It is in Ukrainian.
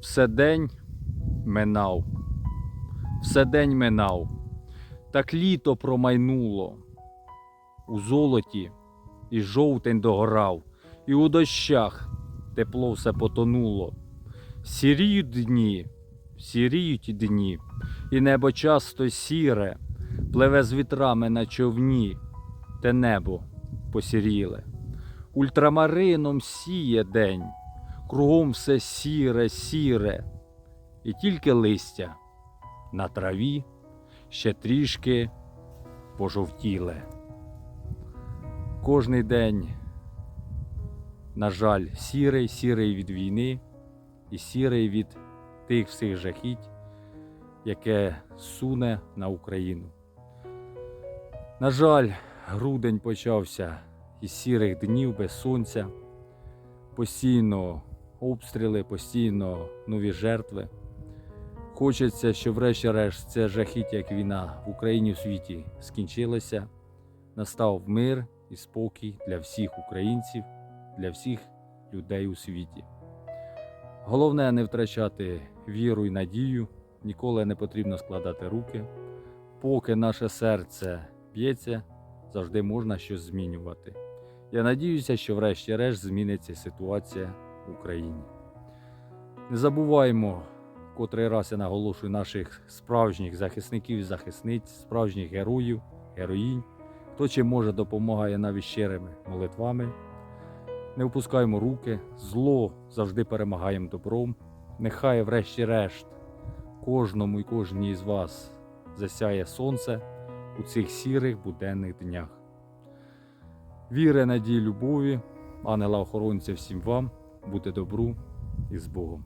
Все день минав, все день минав, так літо промайнуло. У золоті і жовтень догорав, і у дощах тепло все потонуло. Сіріють дні, сіріють дні, і небо часто сіре, пливе з вітрами на човні, те небо посіріле. Ультрамарином сіє день, кругом все сіре, сіре, і тільки листя на траві ще трішки пожовтіле. Кожний день, на жаль, сірий, сірий від війни і сірий від тих всіх жахіть, яке суне на Україну. На жаль, грудень почався із сірих днів без сонця, постійно обстріли, постійно нові жертви. Хочеться, щоб врешті-решт це жахіття, як війна в Україні в світі скінчилося, настав мир і спокій для всіх українців, для всіх людей у світі. Головне не втрачати віру і надію, ніколи не потрібно складати руки. Поки наше серце б'ється, завжди можна щось змінювати. Я надіюся, що врешті-решт зміниться ситуація Україні. Не забуваємо, котрий раз я наголошую наших справжніх захисників і захисниць, справжніх героїв, героїнь, хто чим може допомагає навіть щирими молитвами. Не впускаємо руки, зло завжди перемагаємо добром. Нехай, врешті-решт, кожному і кожній з вас засяє сонце у цих сірих буденних днях. Віри, надії, любові, ангела охоронця всім вам, бути добру і з Богом.